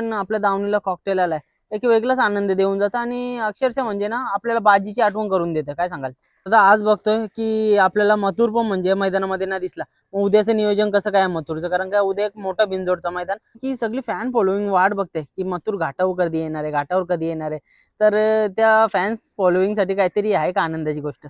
पण आपल्या दावणीला कॉकटेल आलाय. एक वेगळाच आनंद देऊन जातं आणि अक्षरशः म्हणजे ना आपल्याला बाजीची आठवण करून देतं. काय सांगाल? आता आज बघतोय की आपल्याला मथुर पण म्हणजे मैदानामध्ये ना दिसला. मग उद्याचं नियोजन कसं काय मथुरचं? कारण काय उद्या एक मोठा बिनजोडचं मैदान. की सगळी फॅन फॉलोईंग वाट बघते की मथुर घाटावर कधी येणार आहे घाटावर कधी येणार आहे. तर त्या फॅन्स फॉलोईंगसाठी काहीतरी आहे का आनंदाची गोष्ट?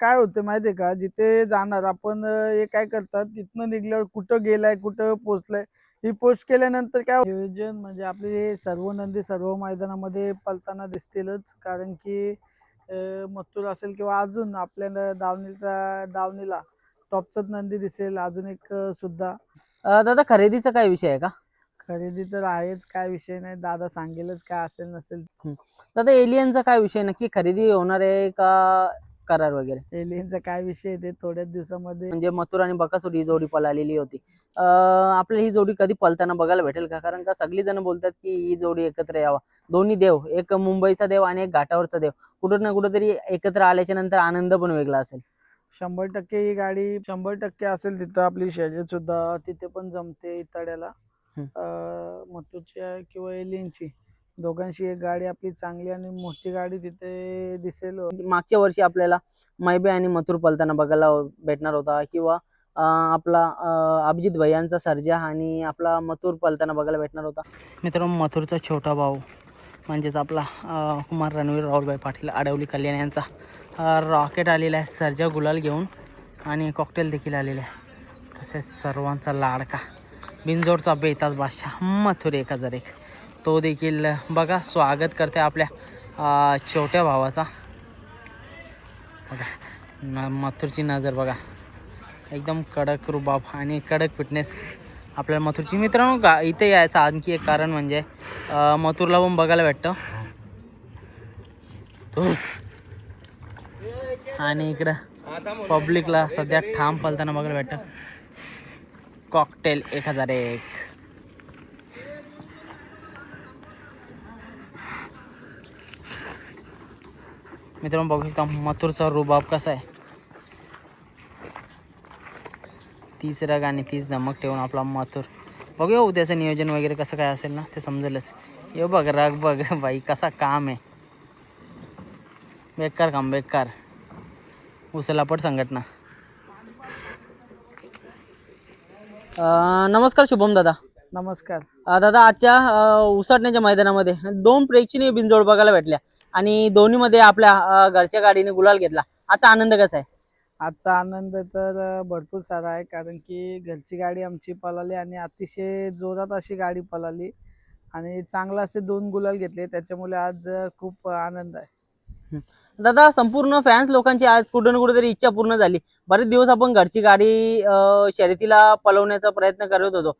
काय होतं माहितीये का? जिथे जाणार आपण हे काय करतात? तिथनं निघल्यावर कुठं गेलाय कुठं पोहोचलाय ही पोस्ट केल्यानंतर काय? नियोजन म्हणजे आपले हे सर्व नंदी सर्व मैदानामध्ये पलताना दिसतीलच. कारण की मथुर असेल किंवा अजून आपल्याला दावणीचा दावणीला टॉपचाच नंदी दिसेल अजून एक सुद्धा. दादा खरेदीचा काय विषय आहे का? खरेदी तर आहेच. काय विषय नाही. दादा सांगेलच काय असेल नसेल. दादा एलियनचा काय विषय? नक्की खरेदी होणार आहे का? करार वगैरे. एलियनचा काय विषय ते थोड्याच दिवसामध्ये म्हणजे मथुर आणि बकासूर ही जोडी पळालेली होती. आपल्याला ही जोडी कधी पळताना बघायला भेटेल का? कारण का सगळी जण बोलतात की ही जोडी एकत्र यावा. दोन्ही देव एक मुंबईचा देव आणि एक घाटावरचा देव. कुठं ना कुठेतरी एकत्र आल्याच्यानंतर आनंद पण वेगळा असेल. शंभर टक्के ही गाडी शंभर टक्के असेल तिथं आपली शर्यत सुद्धा. तिथे पण जमते इताड्याला. अं, मथुरची किंवा एलियनची? दोघांची एक गाडी आपली चांगली आणि मोठी गाडी तिथे दिसेल. मागच्या वर्षी आपल्याला मैबे आणि मथुर पळताना बघायला भेटणार होता किंवा आपला अभिजित भैयांचा सर्जा आणि आपला मथुर पळताना बघायला भेटणार होता. मित्रांनो मथुरचा छोटा भाऊ म्हणजेच आपला कुमार रणवीर राहुलभाई पाटील आडवली कल्याण यांचा रॉकेट आलेला आहे. सर्जा गुलाल घेऊन आणि कॉकटेल देखील आलेला आहे. तसेच सर्वांचा लाडका बिंजोरचा बेताज बादशाह मथुर एक हजार एक. तो देखील बघा स्वागत करते आपल्या छोट्या भावाचा. बघा न मथुरची नजर बघा. एकदम कडक रुबाब आणि कडक फिटनेस आपल्या मथुरची. मित्रांनो का इथे यायचं आणखी एक कारण म्हणजे मथुरला पण बघायला भेटतं. तो. आणि इकडं पब्लिकला सध्या ठाम पलताना बघायला भेटतं. कॉकटेल एक हजार एक. मित्रांनो बघू शकता मथुरचा रुबाब कसा आहे. तीस रग आणि तीस धमक ठेवून आपला मथुर. बघूया उद्याचं नियोजन वगैरे कसं काय असेल ना ते समजेलच. ये बघ रग बघ बाई कसा काम आहे. बेकार काम बेकार. उचलापट संघटना. नमस्कार शुभम दादा. नमस्कार. अ, दादा आजच्या अ, उसाटण्याच्या मैदानामध्ये दोन प्रेक्षणीय बिनजोड बघायला भेटल्या. आणि दोन्हीमध्ये आपल्या घरच्या गाडीने गुलाल घेतला. आजचा आनंद कसा आहे? आजचा आनंद तर भरपूर सारा आहे. कारण की घरची गाडी आमची पळाली आणि अतिशय जोरात अशी गाडी पळाली. आणि चांगला असे दोन गुलाल घेतले. त्याच्यामुळे आज खूप आनंद आहे. दादा संपूर्ण फॅन्स लोकांची आज कुठं ना कुठेतरी इच्छा पूर्ण झाली. बरेच दिवस आपण घरची गाडी शर्यतीला पळवण्याचा प्रयत्न करत होतो.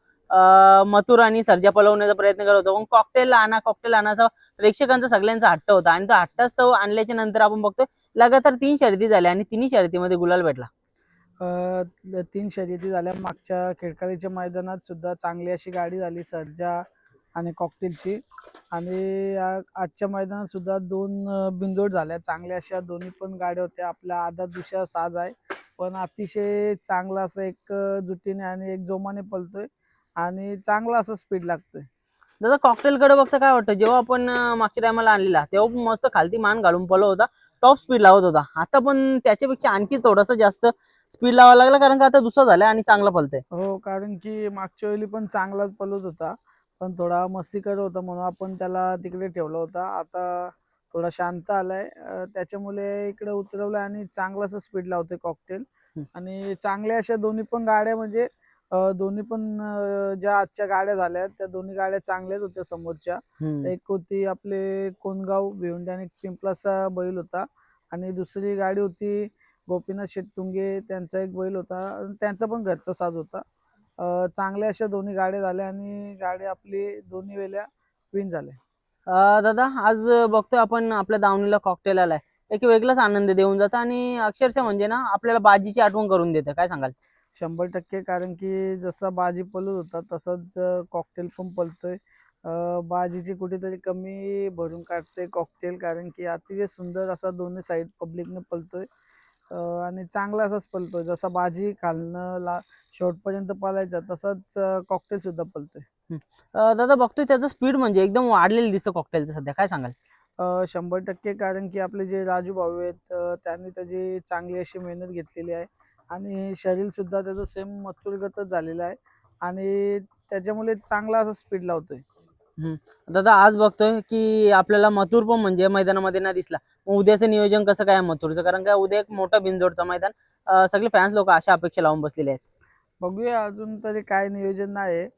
मथुर आणि सर्जा पळवण्याचा प्रयत्न करत होतो. पण कॉकटेल आणा कॉकटेल आणाचा प्रेक्षकांचा सगळ्यांचा हट्ट होता. आणि तो हट्टास्तव आणल्याच्या नंतर आपण बघतोय लगातार तीन शर्यती झाल्या आणि तिन्ही शर्यतीमध्ये गुलाल भेटला. तीन शर्यती झाल्या. मागच्या खेडकाळीच्या मैदानात सुद्धा चांगली अशी गाडी झाली सर्जा आणि कॉकटेलची आणि आजच्या मैदानात सुद्धा दोन बिंदोड झाल्या. चांगल्या अशा दोन्ही पण गाड्या होत्या. आपला आधा दुसऱ्या साज आहे. पण अतिशय चांगला असं एक जुटीने आणि एक जोमाने पलतोय. आणि चांगला असं स्पीड लागतोय. दादा कॉकटेल कडे बघता काय वाटतं? जेव्हा आपण मागच्या टायमाला आणलेला तेव्हा पण मस्त खालती मान घालून पळत होता. टॉप स्पीड लावत होता आता पण त्याच्यापेक्षा आणखी थोडासा जास्त स्पीड लावायला लागला कारण का आता दुसरा झालाय आणि चांगला पळतोय. हो कारण की मागच्या वेळी पण चांगलाच पलत होता पण थोडा मस्ती करत होता म्हणून आपण त्याला तिकडे ठेवला होता. आता थोडा शांत आलाय. त्याच्यामुळे इकडे उतरवलं आणि चांगला असं स्पीड लावतोय कॉकटेल. आणि चांगल्या अशा दोन्ही पण गाड्या म्हणजे दोन्ही पण ज्या आजच्या गाड्या झाल्या त्या दोन्ही गाड्या चांगल्याच होत्या समोरच्या. एक होती आपले कोणगाव भिवंडी आणि पिंपलाचा बैल होता. आणि दुसरी गाडी होती गोपीनाथ शेट्टुंगे त्यांचा एक बैल होता. आणि त्यांचा पण घरचा साज होता. अं, चांगल्या अशा दोन्ही गाड्या झाल्या आणि गाडी आपली दोन्ही वेळेला विन झाल्या. अं, दादा आज बघतोय आपण आपल्या दावणीला कॉकटेल आलाय. एक वेगळाच आनंद देऊन जातं आणि अक्षरशः म्हणजे ना आपल्याला बाजीची आठवण करून देतं. काय सांगाल? शंभर टक्के कारण की जसा बाजी पलत होता तसंच कॉकटेल पण पलतोय. बाजीची कुठेतरी कमी भरून काढते कॉकटेल कारण की अतिशय सुंदर असा दोन्ही साईड पब्लिकने पलतोय. आणि चांगला असाच पलतोय. जसा बाजी खालनं ला शेवटपर्यंत पळायचा तसाच कॉकटेल सुद्धा पलतोय. दादा बघतोय त्याचं स्पीड म्हणजे एकदम वाढलेलं दिसतं कॉकटेलचं सध्या. काय सांगाल? शंभर टक्के कारण की आपले जे राजू भाऊ आहेत त्यांनी त्याची चांगली अशी मेहनत घेतलेली आहे. आणि शरीर सुद्धा त्याचं सेम मथुरगतच झालेलं आहे. आणि त्याच्यामुळे चांगला असा स्पीड लावतोय. दादा आज बघतोय की आपल्याला मथुर पण म्हणजे मैदानामध्ये नाही दिसला. मग उद्याचं नियोजन कसं काय आहे मथुरचं? कारण का उद्या एक मोठा बिनजोडचं मैदान. अं, सगळे फॅन्स लोक अशा अपेक्षा लावून बसलेले आहेत. बघूया अजून तरी काय नियोजन नाही आहे.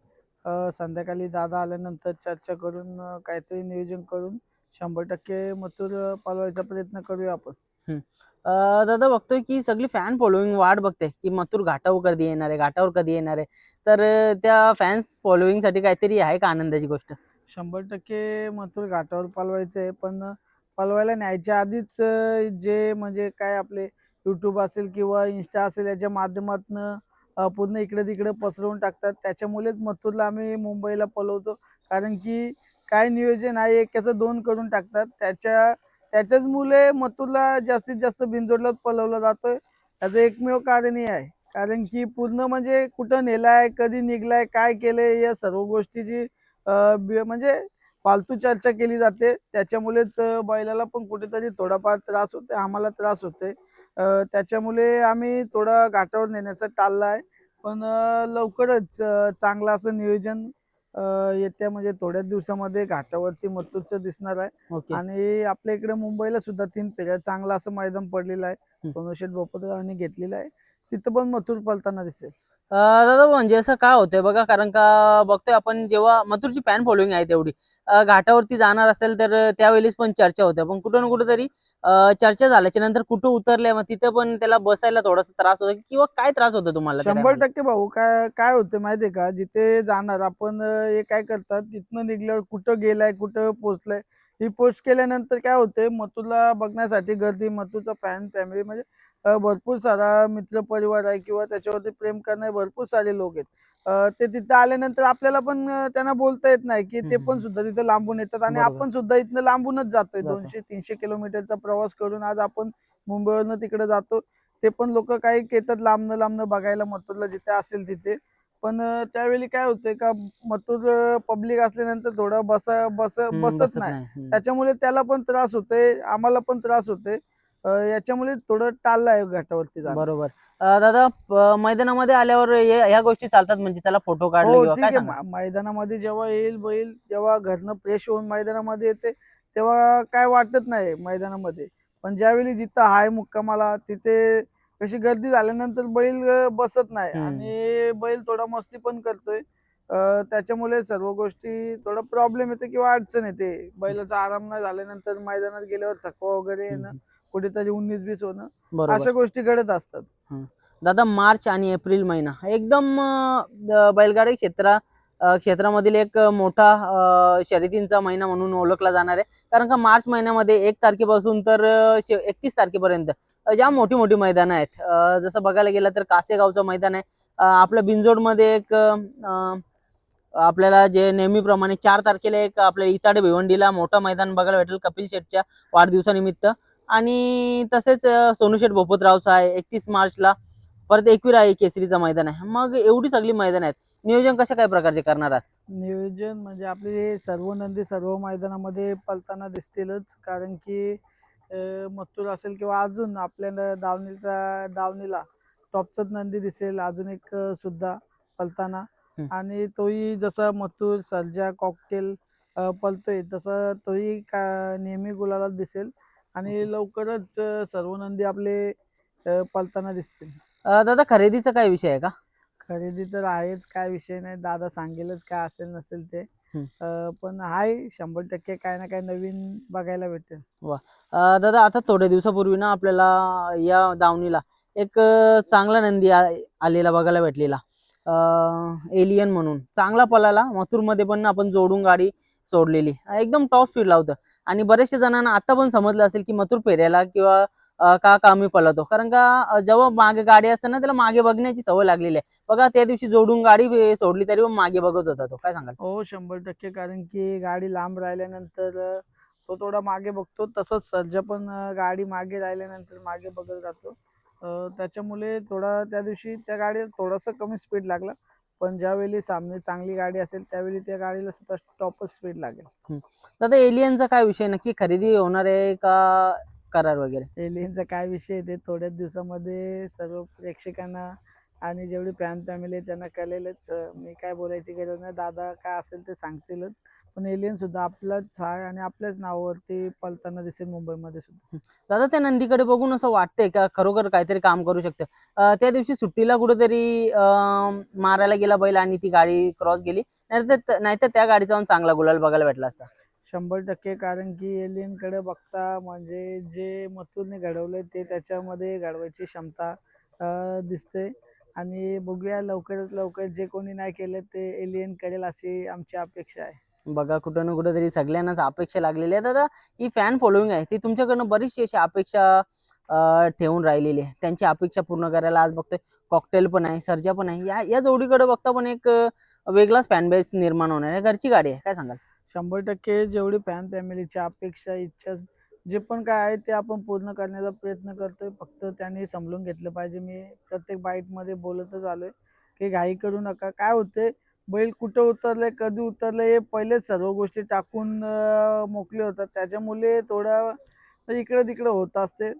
अ, संध्याकाळी दादा आल्यानंतर चर्चा करून अ, काहीतरी नियोजन करून शंभर टक्के मथुर पालवायचा प्रयत्न करूया आपण. दादा बघतोय की सगळी फॅन फॉलोईंग वाट बघते. की मथुर घाटावर कधी येणार आहे घाटावर कधी येणार आहे. तर त्या फॅन्स फॉलोईंगसाठी काहीतरी आहे का आनंदाची गोष्ट? शंभर टक्के मथुर घाटावर पालवायचं आहे. पण पालवायला न्यायच्या आधीच जे म्हणजे काय आपले यूट्यूब असेल किंवा इन्स्टा असेल याच्या माध्यमातून पूर्ण इकडे तिकडे पसरवून टाकतात. त्याच्यामुळेच मथुरला आम्ही मुंबईला पलवतो. कारण की काय नियोजन आहे एकाचं दोन करून टाकतात. त्याच्या त्याच्याच मुले मथुरला जास्तीत जास्त बिनजोडला पलवलं जातोय. त्याचं एकमेव कारण हे आहे. कारण की पूर्ण म्हणजे कुठं नेलाय कधी निघलाय काय केलंय या सर्व गोष्टीची बी- म्हणजे फालतू चर्चा केली जाते. त्याच्यामुळेच बैलाला पण कुठेतरी थोडाफार त्रास होते आम्हाला त्रास होते त्याच्यामुळे आम्ही थोडा घाटावर नेण्याचं टाळलं आहे पण लवकरच चांगलं असं नियोजन येत्या म्हणजे थोड्याच दिवसामध्ये घाटावरती मथुरचं दिसणार आहे. आणि आपल्या इकडे मुंबईला सुद्धा तीन फेऱ्या चांगलं असं मैदान पडलेलं आहे. हम्म. सोनूशेठ बोपतरावांनी घेतलेलं आहे. तिथं पण मथुर पलताना दिसेल. दादा म्हणजे असं काय होतंय बघा कारण का बघतोय आपण जेव्हा मथुरची फॅन फॉलोईंग आहे तेवढी. घाटावरती जाणार असेल तर त्यावेळेस पण चर्चा होते. पण कुठं ना कुठं तरी चर्चा झाल्याच्यानंतर कुठं उतरले मग तिथं पण त्याला बसायला थोडासा त्रास होतो. किंवा काय त्रास होतो तुम्हाला शंभर? टक्के भाऊ काय काय होतं माहितीये का? जिथे जाणार आपण हे काय करतात तिथनं निघल्यावर कुठं गेलाय कुठं पोहोचलाय ही पोस्ट केल्यानंतर काय होते मथुरला बघण्यासाठी गर्दी मथुरचा फॅन फॅमिली म्हणजे भरपूर सारा मित्र परिवार आहे किंवा त्याच्यावरती प्रेम करणारे भरपूर सारे लोक आहेत ते तिथं आल्यानंतर आपल्याला पण त्यांना बोलता येत नाही की ते पण. सुद्धा तिथं लांबून येतात आणि. आपण सुद्धा इथनं लांबूनच जातोय जातो. दोनशे तीनशे किलोमीटरचा प्रवास करून आज आपण मुंबईवरनं तिकडे जातो ते पण लोक काही येतात लांबनं लांबनं बघायला मथुरला जिथे असेल तिथे पण त्यावेळी काय होतंय का मथुर पब्लिक असल्यानंतर थोडं बस बस बसत नाही. त्याच्यामुळे त्याला पण त्रास होतोय आम्हाला पण त्रास होतोय याच्यामुळे थोडं टाळलं आहे घाटावरती जाणं. बरोबर. अं, दादा प- मैदानामध्ये आल्यावर हे- ह्या गोष्टी चालतात म्हणजे त्याला फोटो काढले हो किंवा ठीक काय आहे. सांगा मा- मैदानामध्ये जेव्हा येईल बैल जेव्हा घरनं फ्रेश होऊन मैदानामध्ये येते तेव्हा काय वाटत नाही मैदानामध्ये. पण ज्यावेळी जिथं हाय मुक्कामाला तिथे कशी गर्दी झाल्यानंतर बैल अं, बसत नाही. हम्म. आणि बैल थोडा मस्ती पण करतोय. अं, त्याच्यामुळे सर्व गोष्टी थोडा प्रॉब्लेम येते किंवा अडचण येते. बैलाचा आराम नाही झाल्यानंतर मैदानात गेल्यावर थकवा वगैरे येणं. हम्म. कुठेतरी उन्नीस बीस होणं बरोबर. अशा गोष्टी घडत असतात. दादा मार्च आणि एप्रिल महिना एकदम बैलगाडी क्षेत्रा क्षेत्रामधील एक मोठा शर्यतींचा महिना म्हणून ओळखला जाणार आहे. कारण का मार्च महिन्यामध्ये एक तारखेपासून तर एकतीस तारखेपर्यंत ज्या मोठी मोठी मैदानं आहेत जसं बघायला गेलं तर कासेगावचं मैदान आहे. अं, आपल्या बिंजोडमध्ये एक आपल्याला जे नेहमीप्रमाणे चार तारखेला एक आपल्या इताडे भिवंडीला मोठं मैदान बघायला भेटेल कपिल शेटच्या वाढदिवसानिमित्त. आणि तसेच अं, सोनू शेठ भोपतरावचा आहे एकतीस मार्चला परत एकविरा आहे केसरीचं मैदान आहे. मग एवढी सगळी मैदान आहेत. नियोजन कशा काय प्रकारचे करणार आहात? नियोजन म्हणजे आपले सर्व नंदी सर्व मैदानामध्ये पलताना दिसतीलच. कारण की मथुर असेल किंवा अजून आपल्याला दावणीचा दावणीला टॉपचाच नंदी दिसेल अजून एक सुद्धा पलताना. आणि तोही जसा मथुर सर्जा कॉकटेल पलतोय तसा तोही का नेहमी गुलाला दिसेल. आणि लवकरच अं, सर्व नंदी आपले अं, पलताना दिसतील. अं, दादा खरेदीचा काय विषय आहे का? खरेदी तर आहेच काय विषय नाही. दादा सांगेलच काय असेल नसेल ते. हम्म. अं, पण आहे शंभर टक्के काय ना काय नवीन बघायला भेटेल. अं, दादा आता थोड्या दिवसापूर्वी ना आपल्याला या दावणीला एक अं, चांगला नंदी आ- आलेला बघायला भेटलेला. एलियन म्हणून. चांगला पळाला. मथुरमध्ये पण आपण जोडून गाडी सोडलेली. एकदम टॉप स्पीड लावतं आणि बरेचशे जणांना आता पण समजलं असेल की मथुर फेऱ्याला किंवा का कामी पळतो. कारण का जेव्हा मागे गाडी असते ना त्याला मागे बघण्याची सवय लागलेली आहे. बघा त्या दिवशी जोडून गाडी सोडली तरी पण मागे बघत होता तो. काय सांगाल? हो शंभर टक्के. कारण की गाडी लांब राहिल्यानंतर तो थोडा मागे बघतो. तसंच सर्जा पण गाडी मागे राहिल्यानंतर मागे बघत राहतो. त्याच्यामुळे थोडा त्या दिवशी त्या गाडीला थोडासा कमी स्पीड लागला. पण ज्यावेळी सामने चांगली गाडी असेल त्यावेळी त्या गाडीला सुद्धा टॉपच स्पीड लागेल. दादा एलियनचा काय विषय नक्की? खरेदी होणार आहे का करार वगैरे? एलियनचा काय विषय आहे ते थोड्याच दिवसामध्ये सर्व प्रेक्षकांना आणि जेवढी फॅन फॅमिली आहे त्यांना कळेलच मी काय बोलायची गरज नाही. दादा काय असेल ते सांगतीलच. पण एलियन सुद्धा आपलाच आहे आणि आपल्याच नावावरती पलताना दिसेल मुंबईमध्ये सुद्धा. दादा त्या नंदीकडे बघून असं वाटतंय का? खरोखर काहीतरी काम करू शकतं. त्या दिवशी सुट्टीला कुठेतरी मारायला गेला बैल आणि ती गाडी क्रॉस गेली. नाहीतर नाहीतर त्या गाडीचा जाऊन चांगला गुलाल बघायला भेटला असता. शंभर टक्के कारण की एलियनकडे बघता म्हणजे जे मथुरने घडवलंय ते त्याच्यामध्ये घडवायची क्षमता दिसते. आणि बघूया लवकरात लवकर जे कोणी नाही केलं ते एलियन करेल अशी आमची अपेक्षा आहे. बघा कुठं ना कुठं तरी सगळ्यांनाच अपेक्षा लागलेली आहे. दादा ही फॅन फॉलोईंग आहे. ती तुमच्याकडनं बरीचशी अशी अपेक्षा अं, ठेवून राहिलेली आहे. त्यांची अपेक्षा पूर्ण करायला आज बघतोय. कॉकटेल पण आहे सर्जा पण आहे. या या जोडीकडे बघता पण एक वेगळाच फॅन बेस निर्माण होणार आहे. घरची गाडी आहे. काय सांगाल? शंभर टक्के जेवढी फॅन फॅमिलीची अपेक्षा इच्छा जे पण काय आहे ते आपण पूर्ण करण्याचा प्रयत्न करतोय. फक्त त्यांनी समजून घेतलं पाहिजे. मी प्रत्येक बाईटमध्ये बोलतच आलोय की घाई करू नका. काय होते बैल कुठं उतरले कधी उतरले हे पहिलेच सर्व गोष्टी टाकून मोकले होतात. त्याच्यामुळे थोडं इकडे तिकडे होत असते.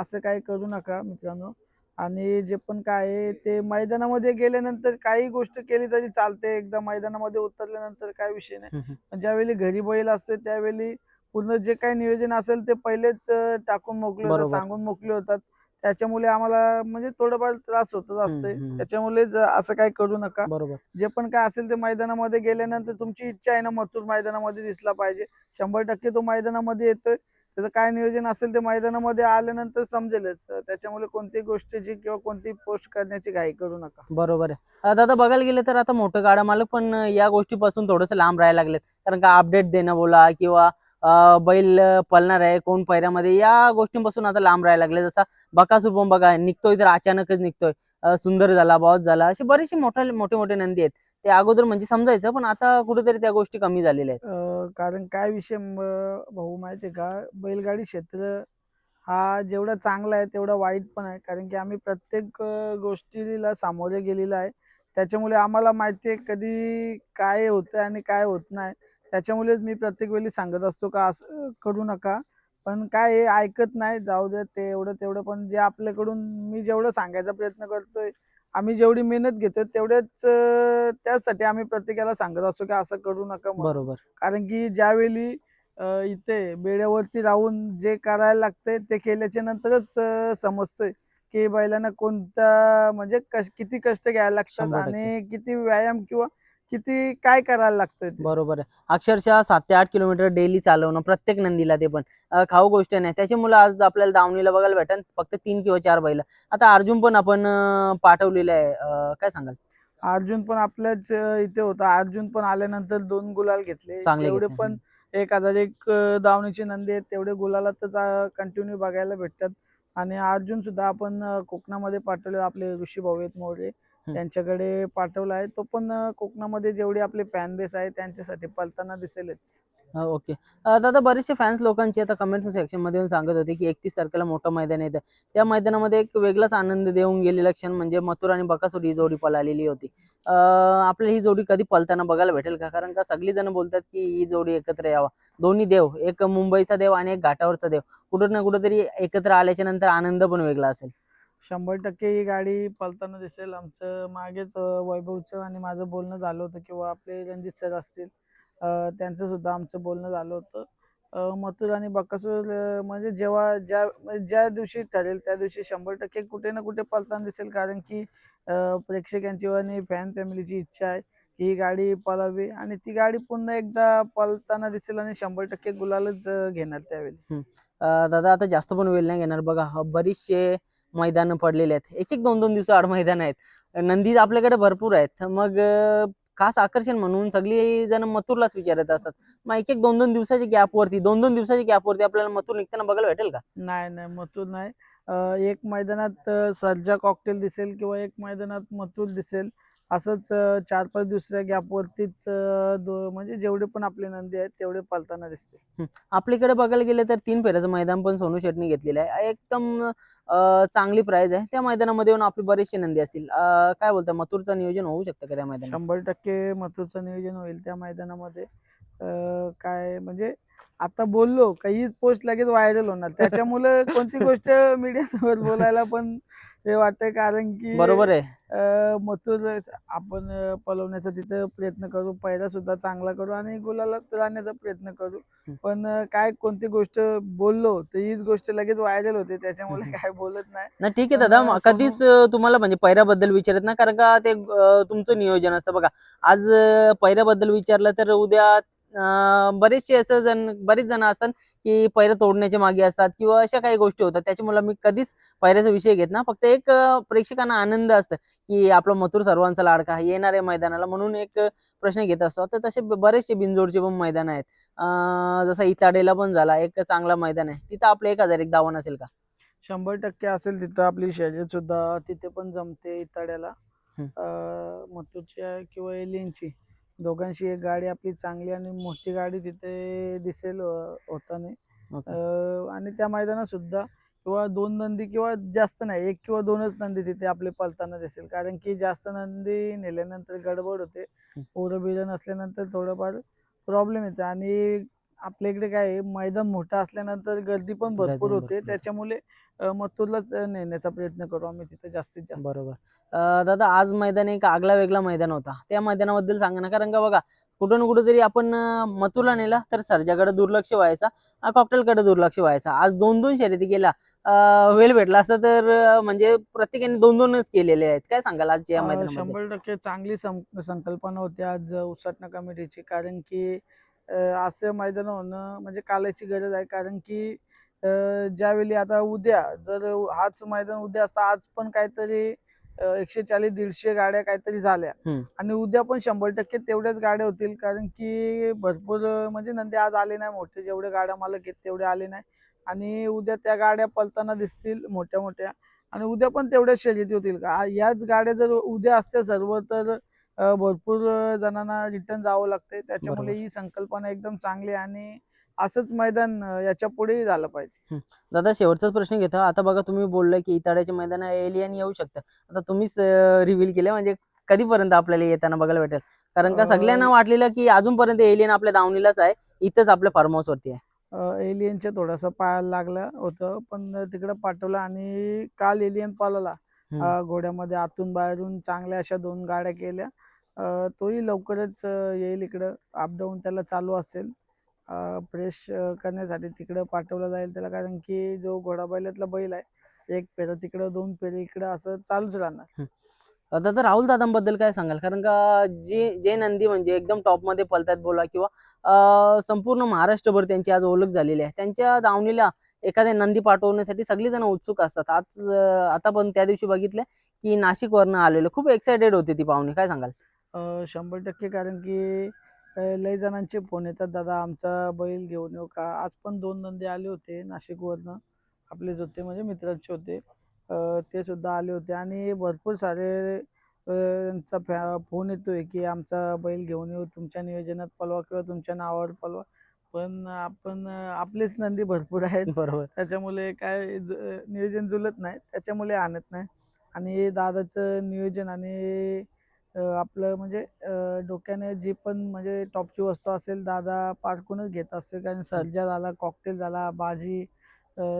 असं काही करू नका मित्रांनो. आणि जे पण काय आहे ते मैदानामध्ये गेल्यानंतर काही गोष्ट केली तरी चालते. एकदा मैदानामध्ये उतरल्यानंतर काय विषय नाही. पण ज्यावेळी घरी बैल असतो त्यावेळी पूर्ण जे काही नियोजन असेल ते पहिलेच टाकून मोकले होतात बरोबर. सांगून मोकले होतात. त्याच्यामुळे आम्हाला म्हणजे थोडंफार त्रास होतच असतोय. त्याच्यामुळे असं काही करू नका. बरोबर. जे पण काय असेल ते मैदानामध्ये गेल्यानंतर तुमची इच्छा आहे ना मथुर मैदानामध्ये दिसला पाहिजे. शंभर टक्के तो मैदानामध्ये येतोय. त्याचं काय नियोजन असेल ते मैदानामध्ये आल्यानंतर समजेलच. त्याच्यामुळे कोणतीही गोष्टीची किंवा कोणतीही पोस्ट करण्याची घाई करू नका. बरोबर आहे. दादा बघायला गेलं तर आता मोठं गाडा मालक पण या गोष्टीपासून थोडंसं लांब राहायला लागलेत. कारण का अपडेट देणं बोला किंवा अं, बैल पळणार आहे कोण पैऱ्यामध्ये या गोष्टींपासून आता लांब राहायला लागले. जसा बकासूर बघा निघतोय तर अचानकच निघतोय. सुंदर झाला बॉस झाला. असे बरेचसे मोठे मोठे मोठे नंदी आहेत. ते अगोदर म्हणजे समजायचं पण आता कुठेतरी त्या गोष्टी कमी झालेल्या आहेत. कारण काय विषय म- भाऊ आहे का? बैलगाडी क्षेत्र हा जेवढा चांगला आहे तेवढा वाईट पण आहे. कारण की आम्ही प्रत्येक गोष्टीला सामोरे गेलेला आहे. त्याच्यामुळे आम्हाला माहिती आहे कधी काय होतं आणि काय होत नाही. त्याच्यामुळेच मी प्रत्येक वेळी सांगत असतो का असं करू नका. पण काय हे ऐकत नाही जाऊ दे ते एवढं तेवढं. पण जे आपल्याकडून मी जेवढं सांगायचा प्रयत्न करतोय आम्ही जेवढी मेहनत घेतोय तेवढ्याच अं, त्यासाठी आम्ही प्रत्येकाला सांगत असतो की असं करू नका. बरोबर कारण की ज्यावेळी इथे बेड्यावरती राहून जे करायला लागतंय ते केल्याच्या नंतरच समजतंय की बैलांना कोणता म्हणजे कश किती कष्ट घ्यायला लागतात. आणि किती व्यायाम किंवा किती काय करायला लागतंय ते. बरोबर आहे. अक्षरशः सात ते आठ किलोमीटर डेली चालवणं प्रत्येक नंदीला ते पण. अं, खाऊ गोष्ट नाही. त्याच्यामुळे आज आपल्याला दावणीला बघायला भेटेल फक्त तीन किंवा चार बैल. आता अर्जुन पण आपण अं, पाठवलेलं आहे. अं, काय सांगाल? अर्जुन पण आपल्याच अं, इथे होता. अर्जुन पण आल्यानंतर दोन गुलाल घेतले. चांगले घेतले. पण एक हजार एक अं, दावणीचे नंदी आहेत. तेवढे गुलालातच कंटिन्यू बघायला भेटतात. आणि अर्जुन सुद्धा आपण अं, कोकणामध्ये पाठवले आपले ऋषी भाऊ आहेत मोरे. त्यांच्याकडे पाठवला आहे. तो पण कोकणामध्ये जेवढी आपली फॅन बेस आहे त्यांच्यासाठी पलताना दिसेलच. हा, ओके अं, दादा बरेचसे फॅन्स लोकांचे आता कमेंट सेक्शनमध्ये सांगत होते की एकतीस तारखेला मोठं मैदान येतं त्या मैदानामध्ये एक वेगळाच आनंद देऊन गेलेलं क्षण म्हणजे मथुर आणि बकासूर ही जोडी पळालेली होती. अं, आपल्याला ही जोडी कधी पळताना बघायला भेटेल का? कारण का सगळी जण बोलतात की ही जोडी एकत्र यावा. दोन्ही देव एक मुंबईचा देव आणि एक घाटावरचा देव. कुठं ना कुठेतरी एकत्र आल्याच्यानंतर आनंद पण वेगळा असेल. शंभर टक्के ही गाडी पळताना दिसेल. आमचं मागेच वैभवचं आणि माझं बोलणं झालं होतं किंवा आपले रणजित सर असतील त्यांचं सुद्धा आमचं बोलणं झालं होतं. मथुर आणि बकासूर म्हणजे जेव्हा ज्या म्हणजे ज्या दिवशी ठरेल त्या दिवशी शंभर टक्के कुठे ना कुठे पळताना दिसेल. कारण की प्रेक्षकांची आणि फॅन फॅमिलीची इच्छा आहे की ही गाडी पळावी आणि ती गाडी पुन्हा एकदा पळताना दिसेल आणि शंभर टक्के गुलालच घेणार त्यावेळी. दादा आता जास्त पण वेळ नाही घेणार. बघा बरीचशे मैदान पडलेले आहेत. एक एक दोन दोन दिवस मैदानं मैदान आहेत. नंदी आपल्याकडे भरपूर आहेत. मग खास आकर्षण म्हणून सगळी जण मथुरलाच विचारत असतात. मग एक एक दोन दोन दिवसाच्या गॅपवरती दोन दोन दिवसाच्या गॅपवरती आपल्याला मथुर निघताना बघायला भेटेल का? नाही नाही मथुर नाही. एक मैदानात सज्जा सर्जा कॉकटेल दिसेल किंवा एक मैदानात मथुर दिसेल. असंच चार पाच दुसऱ्या गॅपवरतीच दो म्हणजे जेवढे पण आपले नंदी आहेत तेवढे पलताना दिसते आपल्याकडे बघायला गेलं तर तीन फेऱ्याचं मैदान पण सोनू शेटने घेतलेलं आहे. एकदम चांगली प्राइस आहे. त्या मैदानामध्ये येऊन आपली बरेचसे नंदी असतील. काय बोलता मथुरचं नियोजन होऊ शकतं का त्या मैदानात? शंभर टक्के मथुरचं नियोजन होईल त्या मैदानामध्ये. काय म्हणजे आता बोललो का हीच पोस्ट लगेच व्हायरल होणार. त्याच्यामुळे कोणती गोष्ट मीडिया समोर बोलायला पण हे वाटतंय कारण की बरोबर आहे. मथुर आपण अं, पळवण्याचा तिथं प्रयत्न करू पहिला सुद्धा चांगला करू आणि गुलाला राहण्याचा प्रयत्न करू. पण काय कोणती गोष्ट बोललो तर हीच गोष्ट लगेच व्हायरल होते. त्याच्यामुळे. काय बोलत नाही. ना ठीक आहे दादा. कधीच तुम्हाला म्हणजे पैऱ्याबद्दल विचारत ना कारण का ते तुमचं नियोजन असतं. बघा आज पैऱ्याबद्दल विचारलं तर उद्या बरेचसे असं जण बरेच जण असतात की पैर तोडण्याच्या मागे असतात किंवा अशा काही गोष्टी होतात. त्याच्यामुळे मी कधीच पैऱ्याचा विषय घेत ना फक्त एक प्रेक्षकांना आनंद असतं की आपला मथुर सर्वांचा लाडका येणार आहे मैदानाला म्हणून एक प्रश्न घेत असतो. तर तसे बरेचसे बिनजोडचे पण मैदान आहेत. अं, जसं इताडेला पण झाला एक चांगला मैदान आहे. तिथं आपलं एक हजार एक दावण असेल का? शंभर टक्के असेल तिथं आपली शर्यत सुद्धा. तिथे पण जमते इताड्याला. मथुरच्या किंवा एलियनची दोघांची एक गाडी आपली चांगली आणि मोठी गाडी तिथे दिसेल होताना आणि त्या मैदानात सुद्धा किंवा दोन नंदी किंवा जास्त नाही एक किंवा दोनच नंदी तिथे आपले पलताना दिसेल. कारण की जास्त नंदी नेल्यानंतर गडबड होते पोरं बिरं नसल्यानंतर थोडंफार प्रॉब्लेम येते. आणि आपल्या इकडे काय आहे, मैदान मोठं असल्यानंतर गर्दी पण भरपूर होते. त्याच्यामुळे मथुरलाच नेण्याचा प्रयत्न करू आम्ही तिथे जास्तीत जास्त. बरोबर. दादा आज मैदान एक आगला वेगळा मैदान होता. त्या मैदानाबद्दल सांगा ना कारण का बघा कुठं ना कुठं तरी आपण मथुरला नेला तर सरजाकडे दुर्लक्ष व्हायचा कॉकटेलकडे दुर्लक्ष व्हायचा. आज दोन दोन शर्यती गेला वेळ भेटला असता तर म्हणजे प्रत्येकाने दोन दोनच केलेले आहेत. काय सांगाल आजच्या या मैदानामध्ये शंभर टक्के चांगली संकल्पना होती आज उसाटणा कमिटीची कारण की असं मैदान होणं म्हणजे कालाची गरज आहे. कारण की ज्यावेळी आता उद्या जर हाच मैदान उद्या असता आज पण काहीतरी एकशे चाळीस दीडशे गाड्या काहीतरी झाल्या. आणि उद्या पण शंभर टक्के तेवढ्याच गाड्या होतील कारण की भरपूर म्हणजे नंदी आज आले नाही मोठे जेवढे गाड्या मला घेत तेवढे आले नाही. आणि उद्या त्या गाड्या पलताना दिसतील मोठ्या मोठ्या. आणि उद्या पण तेवढ्याच शर्यती होतील का? याच गाड्या जर उद्या असत्या सर्व तर भरपूर जणांना रिटर्न जावं लागतंय. त्याच्यामुळे. ही संकल्पना एकदम चांगली आणि असंच मैदान याच्या पुढेही झालं पाहिजे. दादा शेवटचाच प्रश्न घेतो. आता बघा तुम्ही बोललाय की इताड्याच्या मैदान एलियन येऊ शकतं. आता तुम्हीच रिव्हील केलं. म्हणजे कधीपर्यंत आपल्याला येताना बघायला भेटेल? कारण का सगळ्यांना वाटलेलं की अजूनपर्यंत एलियन आपल्या दावणीलाच आहे. इथंच आपल्या फार्म हाऊस वरती आहे. एलियनच्या थोडासा पायाला लागलं होतं पण तिकडं पाठवलं आणि काल एलियन पाळला. घोड्यामध्ये आतून बाहेरून चांगल्या अशा दोन गाड्या केल्या. तोही लवकरच येईल इकडं. अपडाऊन त्याला चालू असेल. फ्रेश करण्यासाठी तिकडं पाठवलं जाईल. त्याला कारण की जो घोडा बैलातला बैल आहे एक पेरं तिकडं दोन पेरं इकडं असं चालूच राहणार. आता तर राहुल दादांबद्दल काय सांगाल? कारण का जे जे नंदी म्हणजे एकदम टॉपमध्ये पलतात बोला किंवा संपूर्ण महाराष्ट्रभर त्यांची आज ओळख झालेली आहे. त्यांच्या दावणीला एखाद्या नंदी पाठवण्यासाठी सगळी जण उत्सुक असतात. आज आता पण त्या दिवशी बघितलं की नाशिकवरनं आलेलं. खूप एक्सायटेड होती ती पाहुणे. काय सांगाल? शंभर टक्के. कारण की लय जणांचे फोन येतात दादा आमचा बैल घेऊन येऊ का? आज पण दोन नंदी आले होते नाशिकवरनं आपलेच होते म्हणजे मित्रांचे होते. ते सुद्धा आले होते आणि भरपूर सारे त्यांचा फॅ फोन येतोय की आमचा बैल घेऊन येऊ तुमच्या नियोजनात पलवा किंवा तुमच्या नावावर पलवा. पण आपण आपलेच नंदी भरपूर आहेत. बरोबर. त्याच्यामुळे काय ज- नियोजन जुलत नाही त्याच्यामुळे आणत नाही. आणि दादाचं नियोजन आणि आपलं म्हणजे डोक्याने जी पण म्हणजे टॉपची वस्तू असेल दादा पारखूनच घेत असतो कारण सर्जा झाला कॉकटेल झाला बाजी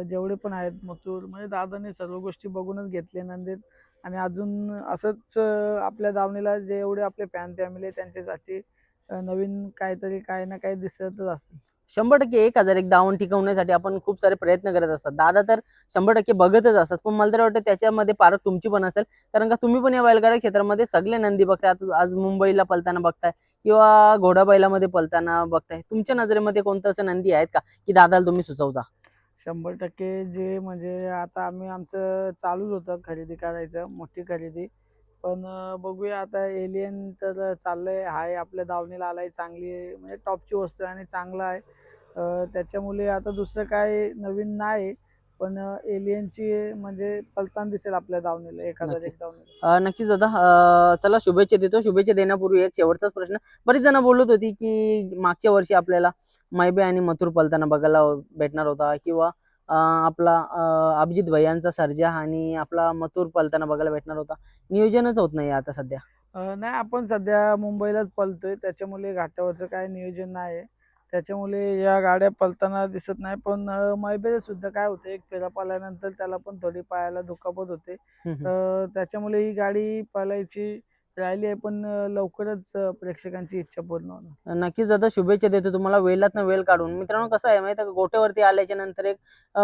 जेवढे पण आहेत मथुर म्हणजे दादाने सर्व गोष्टी बघूनच घेतले नंदेत. आणि अजून असंच आपल्या दावणीला जेवढे आपले फॅन फॅमिली त्यांच्यासाठी नवीन काहीतरी काही ना काही दिसतच असेल. शंभर टक्के एक हजार एक दावण टिकवण्यासाठी आपण खूप सारे प्रयत्न करत असतात. दादा तर शंभर टक्के बघतच असतात. पण मला तर वाटतं त्याच्यामध्ये पारख तुमची पण असेल. कारण का तुम्ही पण या बैलगाडा क्षेत्रामध्ये सगळे नंदी बघताय. आज मुंबईला पलताना बघताय किंवा घोडा बैलामध्ये पलताना बघताय. तुमच्या नजरेमध्ये कोणतं असं नंदी आहेत का? की दादाला तुम्ही सुचवता? शंभर टक्के जे म्हणजे आता आम्ही आमचं चालूच होतं खरेदी करायचं मोठी खरेदी. पण बघूया आता एलियन तर चाललंय हाय आपल्या दावणीला आलाय चांगली आहे, म्हणजे टॉपची वस्तू आहे आणि चांगला आहे. त्याच्यामुळे आता दुसरं काय नवीन नाही पण एलियनची म्हणजे पलतान दिसेल आपल्या धावणीला एक हजार नक्कीच. एक धावणीला. अं, नक्कीच दादा. चला शुभेच्छा देतो. शुभेच्छा देण्यापूर्वी एक शेवटचाच प्रश्न. बरीच जण बोलत होती की मागच्या वर्षी आपल्याला मैबे आणि मथुर पलताना बघायला भेटणार होता किंवा आपला अभिजित भैयांचा सर्जा आणि आपला मथुर पलताना बघायला भेटणार होता. नियोजनच होत नाही आता सध्या. नाही आपण सध्या मुंबईलाच पलतोय. त्याच्यामुळे घाटावरचं काय नियोजन नाही आहे त्याच्यामुळे या गाड्या पलताना दिसत नाही. पण मैबे सुद्धा काय होतं एक फेरा पाल्यानंतर त्याला पण थोडी पायाला दुखापत होते त्याच्यामुळे ही गाडी पळायची राहिली आहे पण लवकरच प्रेक्षकांची इच्छा पूर्ण होणार. नक्कीच दादा शुभेच्छा देतो तुम्हाला. वेळात वेळ काढून. मित्रांनो कसं आहे माहिती गोट्यावरती आल्याच्यानंतर एक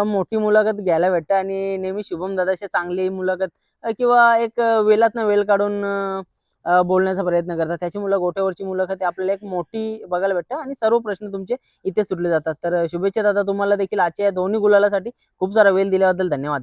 मोठी मुलाखत घ्यायला भेटते आणि नेहमी शुभम दादाशी चांगली मुलाखत किंवा एक वेळात वेळ काढून बोलण्याचा प्रयत्न करतात. त्याच्यामुळे गोट्यावरची मुलाखत आपल्याला एक मोठी बघायला भेटते आणि सर्व प्रश्न तुमचे इथे सुटले जातात. तर शुभेच्छा दादा तुम्हाला देखील आजच्या या दोन्ही गुलालासाठी खूप सारा वेळ दिल्याबद्दल धन्यवाद.